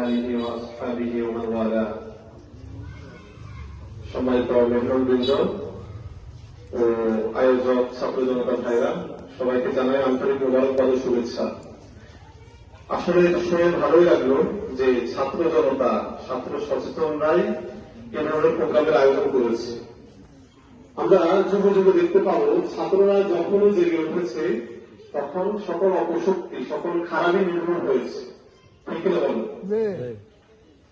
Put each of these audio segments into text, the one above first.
آله وأصحابه ومن والاه সম্মানিত মেহমানবৃন্দ ও আয়োজক ছাত্র জনতা ভাইরা সবাইকে জানাই আন্তরিক মোবারকবাদ ও শুভেচ্ছা আসলে এটা শুনে ভালোই লাগলো যে ছাত্র জনতা ছাত্র সচেতনরাই এ ধরনের প্রোগ্রামের আয়োজন করেছে আমরা যুগ যুগে দেখতে পাবো ছাত্ররা যখনই জেগে উঠেছে তখন সকল অপশক্তি সকল খারাপই নির্মূল হয়েছে ঠিক না বলো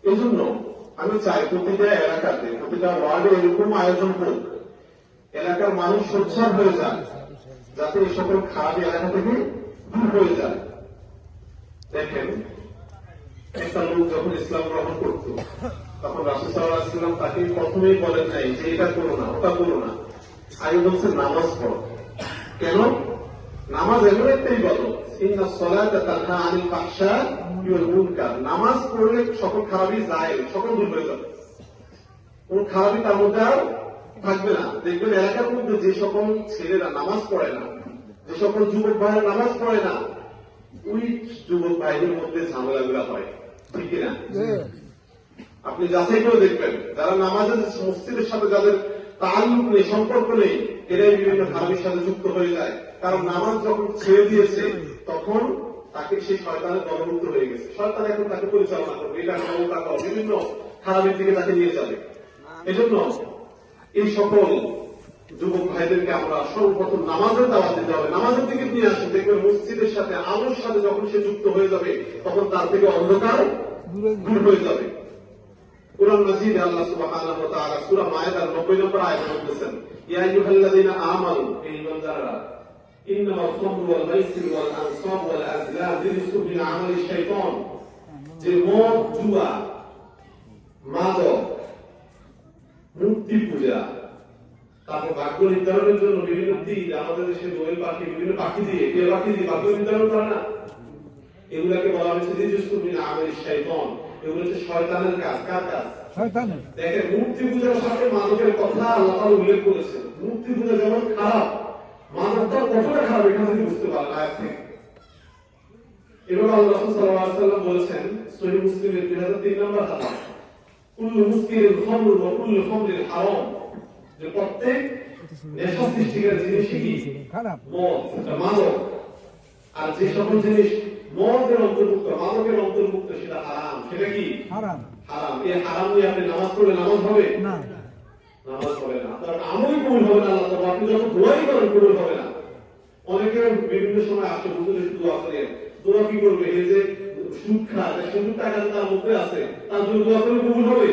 এই জন্য আমি চাই প্রতিটা এলাকাতে প্রতিটা ওয়ার্ডে এরকম আয়োজন হোক এলাকার মানুষ সোচ্চার হয়ে যায় যাতে এই সকল খারাপ এলাকা থেকে দূর হয়ে যায়। দেখেন একটা লোক যখন ইসলাম গ্রহণ করত তখন রাসুল সাল্লাহ ইসলাম তাকে প্রথমেই বলেন নাই যে এটা করো না ওটা করো না। আগে বলছে নামাজ পড়ো। কেন? নামাজ এমন একটা ইবাদত ইন্না সলাতা তানহা আনিল ফাহশা ওয়াল মুনকার। নামাজ পড়লে সকল খারাপই যায় সকল দূর হয়ে যাবে। কোন খারাপই তার মধ্যে আর থাকবে না। দেখবেন এলাকার মধ্যে যে সকল ছেলেরা নামাজ পড়ে না যে সকল যুবক ভাইরা নামাজ পড়ে না ওই যুবক ভাইদের মধ্যে ঝামেলাগুলা হয়। ঠিক কিনা আপনি যাচাই করে দেখবেন যারা নামাজের মসজিদের সাথে যাদের তাল্লুক নেই সম্পর্ক নেই এরাই বিভিন্ন খারাপের সাথে যুক্ত হয়ে যায়। কারণ নামাজ যখন ছেড়ে দিয়েছে, তখন তাকে সেই শয়তানের দলমুক্ত হয়ে গেছে। শয়তান এখন তাকে পরিচালনা করবে। এটা ওটা করো বিভিন্ন খারাপের দিকে তাকে নিয়ে যাবে। এজন্য এই সকল যুবক ভাইদেরকে আমরা সর্বপ্রথম নামাজের দাওয়াত দিতে হবে। নামাজের দিকে নিয়ে আসি দেখবেন মসজিদের সাথে আলোর সাথে যখন সে যুক্ত হয়ে যাবে, তখন তার থেকে অন্ধকার দূর হয়ে যাবে। কোরআন মজিদ আল্লাহ সুবহানাহু ওয়া তাআলা সূরা মায়েদার 90 নম্বর আয়াতে বলতেছেন, ইয়া হে ওয়াল মাইসির ওয়াল আনসাব ওয়াল মিন আমালি শাইতান যে মদ, জুয়া, মাদক মূর্তি পূজা তারপর ভাগ্য নির্ধারণের জন্য বিভিন্ন তীর আমাদের দেশে দোয়েল পাখি, বিভিন্ন পাখি দিয়ে, কে পাখি দিয়ে ভাগ্য নির্ধারণ করে না? এগুলাকে বলা হয়েছে রিজসুম মিন আমালি শাইতান। এগুলো হচ্ছে শয়তানের কাজ কার কাজ? শয়তানের। দেখেন মূর্তি পূজার সাথে মাদকের কথা আল্লাহ উল্লেখ করেছেন। মূর্তি পূজা যেমন খারাপ মাদকটা কতটা খারাপ এখান থেকে বুঝতে পারেন আয়াত থেকে। এবার আল্লাহ সাল্লাল্লাহু আলাইহি ওয়াসাল্লাম বলেছেন সহিহ মুসলিমের 2003 নম্বর হাদিস কুল্লু মুসকিরিন খামরুন ওয়া কুল্লু খামরিন হারাম। যে প্রত্যেক নেশা সৃষ্টিকারী জিনিসই কি? খারাপ। মদ মাদক। আর যে সকল জিনিস মদের অন্তর্ভুক্ত মাদকের অন্তর্ভুক্ত সেটা হারাম। সেটা কি? হারাম। হারাম। এই হারাম নিয়ে আপনি নামাজ পড়লে নামাজ হবে? না। নামাজ হবে না। তার আমলই কবুল হবে না আল্লাহ আপনি যত দোয়াই করেন কবুল হবে না। অনেকে বিভিন্ন সময় আসে বুঝলে শুধু দোয়া দোয়া কি করবে? এই যে সুদ খায় সুদ টাকা তার মধ্যে আছে তার জন্য দোয়া করে কবুল হবে?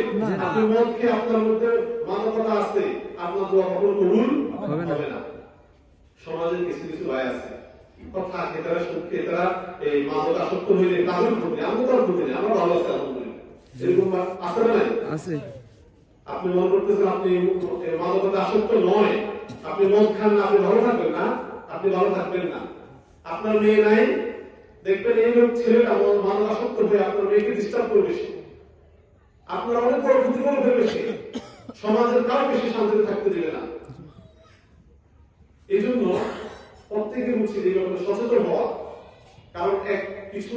আপনি মদ খেয়ে আপনার মধ্যে মানবতা আছে আপনার দোয়া কখনো কবুল হবে না। সমাজের কিছু কিছু ভাই আছে। কথা সুদ খেতারা এই মাদক আসক্ত হইলে তাদের ক্ষতি আমরা তার ক্ষতি নেই আমরা ভালো আছি আলহামদুলিল্লাহ এরকম আছে না নাই? আছে। আপনি মনে করতেছেন আপনি মাদকতা আসক্ত নয় আপনি মদ খান না আপনি ভালো থাকবেন না আপনি ভালো থাকবেন না। আপনার মেয়ে নাই দেখবেন এই লোক ছেলেটা মাদক আসক্ত হয়ে আপনার মেয়েকে ডিস্টার্ব করবে সে। আপনার অনেক বড় ক্ষতি করে ফেলবে সমাজের কাউকে সে শান্তিতে থাকতে দিবে না। এই জন্য প্রত্যেকের উচিত এই ব্যাপারে সচেতন হওয়া। কারণ এক, কিছু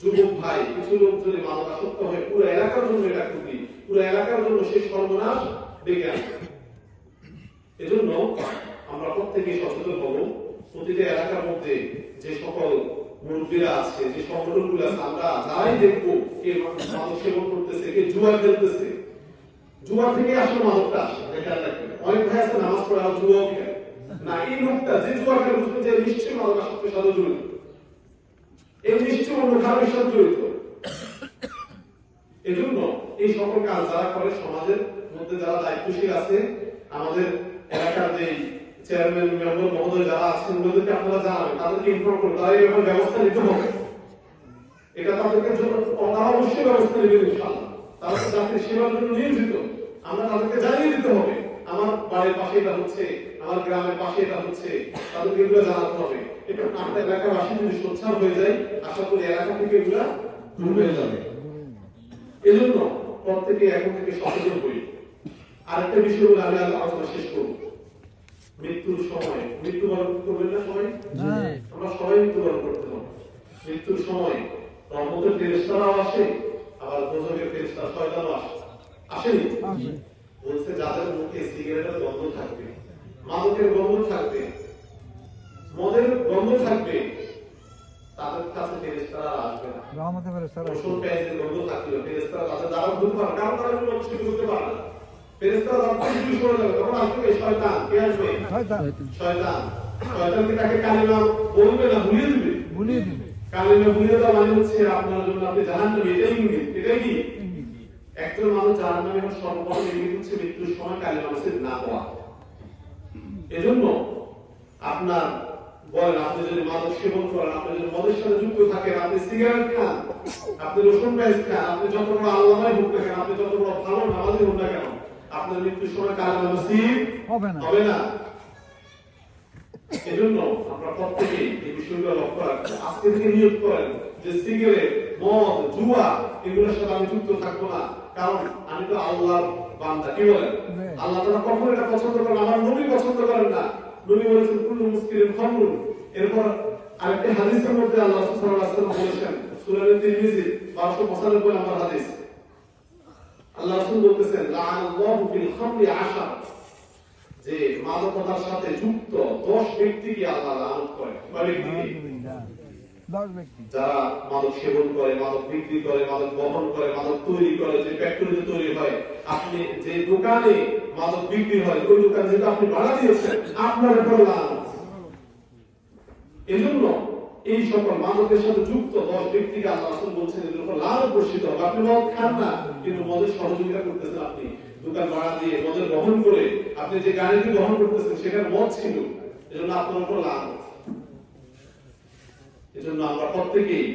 যুবক ভাই, কিছু লোক যদি মাদক আসক্ত হয় পুরো এলাকার জন্য এটা ক্ষতি। পুরো এলাকার জন্য সে সর্বনাশ ডেকে আসবে এজন্য আমরা প্রত্যেকে সচেতন হব। প্রতিটা এলাকার মধ্যে যে সকল মুরব্বীরা আছে, যে সংগঠনগুলো আছে, আমরা যাই দেখব কে মাদক সেবন করতেছে, কে জুয়া খেলতেছে। জুয়া থেকে আসলে মাদকটা আসে অনেক ভাই আছে, নামাজ পড়ে জুয়াও খেলে। না, এই লোকটা যে খেলে বুঝবেন যে সাথে জড়িত। এই নিশ্চয়ই অন্য সাথে জড়িত। এজন্য এই সকল কাজ যারা করে, সমাজের মধ্যে যারা দায়িত্বশীল আছে, আমাদের এলাকার যে চেয়ারম্যান মেম্বার মহোদয় যারা আছেন, ওদেরকে আপনারা জানাবেন, তাদেরকে ইনফর্ম করুন, তারা এই ব্যবস্থা নিতে হবে। এটা তাদেরকে তারা অবশ্যই ব্যবস্থা নেবে ইনশাআল্লাহ। তারা জাতির সেবার জন্য নিয়োজিত, আমরা তাদেরকে জানিয়ে দিতে হবে। বাড়ির পাশে এটা হচ্ছে আমার গ্রামের পাশে এটা হচ্ছে তাদেরকে এগুলো জানাতে হবে। এটা আপনার এলাকাবাসী যদি সোচ্চার হয়ে যায় আশা করি এলাকা থেকে এগুলা দূর হয়ে যাবে। এজন্য প্রত্যেকে এখন থেকে সচেতন হই। আরেকটা বিষয় বলে আমি আলোচনা শেষ করব। মৃত্যুর সময়। মৃত্যুবরণ করবেন না সবাই? আমরা সবাই মৃত্যুবরণ করতে হবে। মৃত্যুর সময় রহমতের ফেরেশতারাও আসে আবার আসেনি? আসে। বলছে যাদের মুখে সিগারেটের গন্ধ থাকবে মাদকের গন্ধ থাকবে। মদের গন্ধ থাকবে। তাদের কাছে ফেরেশতারা আর আসবে না। রহমতে ফেরেশতারা আসে। রসুন গন্ধ ফেরেশতারা তাদের পারে কারণ তারা কোনো কিছু করতে পারে না। ফেরেশতারা যখন শুরু করে যাবে তখন আসবে শয়তান। কে আসবে? শয়তান। শয়তান। শয়তানকে তাকে কালিমা বলবে না ভুলিয়ে দিবে? ভুলিয়ে দিবে। কালিমা ভুলিয়ে দেওয়া মানে হচ্ছে আপনার জন্য আপনি জাহান নেবে এটাই ইঙ্গিত। এটাই কি? একজন মানুষ জাহান নামে সর্বপ্রথম ইঙ্গিত হচ্ছে মৃত্যুর সময় কালিমা না হওয়া। এজন্য আপনার বলেন আপনি যদি মাদক সেবন করেন আপনি যদি মদের সাথে যুক্ত থাকেন আপনি সিগারেট খান আপনি রসুন পেঁয়াজ খান আপনি যত বড় আল্লামাই হোক না কেন আপনি যত বড় ভালো নামাজি হোক না কেন আপনার মৃত্যুর সময় কালিমা নসিব হবে না। হবে না। এজন্য আমরা প্রত্যেকেই এই বিষয়গুলো লক্ষ্য রাখব। আজকে থেকে নিয়োগ করেন যে সিগারেট মদ জুয়া এগুলোর সাথে আমি যুক্ত থাকব না। কারণ আমি তো আল্লাহর বান্দা কি বলেন। আল্লাহ তারা কখনো এটা পছন্দ করেন আমার নবী পছন্দ করেন না নবী বলেছেন কুল্লু মুসকিরিন খামরুন এরপর আরেকটি হাদিসের মধ্যে আল্লাহ সাল্লাল্লাহু আলাইহি ওয়াসাল্লাম বলেছেন সূরা তিরমিজি 1295 নম্বর হাদিস। আল্লাহ রাসূল বলতেছেন লাআনাল্লাহু ফিল খামরি আশার যে মাদকতার সাথে যুক্ত দশ ব্যক্তিকে আল্লাহ লানত করে কয় ব্যক্তিকে। আলহামদুলিল্লাহ। দশ ব্যক্তি। যারা মাদক সেবন করে মাদক বিক্রি করে মাদক বহন করে মাদক তৈরি করে যে ফ্যাক্টরিতে তৈরি হয় আপনি যে দোকানে মাদক বিক্রি হয় ওই দোকানে যেটা আপনি ভাড়া দিয়েছেন আপনার উপর এজন্য এই সকল মানবের সাথে যুক্ত দশ ব্যক্তিকে আল্লাহ রাসূল বলছেন, এদের উপর লাল বর্ষিত হবে। আপনি মদ খান না, কিন্তু মদের সহযোগিতা করতেছেন আপনি। দোকান ভাড়া দিয়ে মদের গ্রহণ করে আপনি যে গাড়িটি গ্রহণ করতেছেন, সেখানে মদ ছিল। এজন্য আপনার উপর লাল এজন্য আমরা প্রত্যেকেই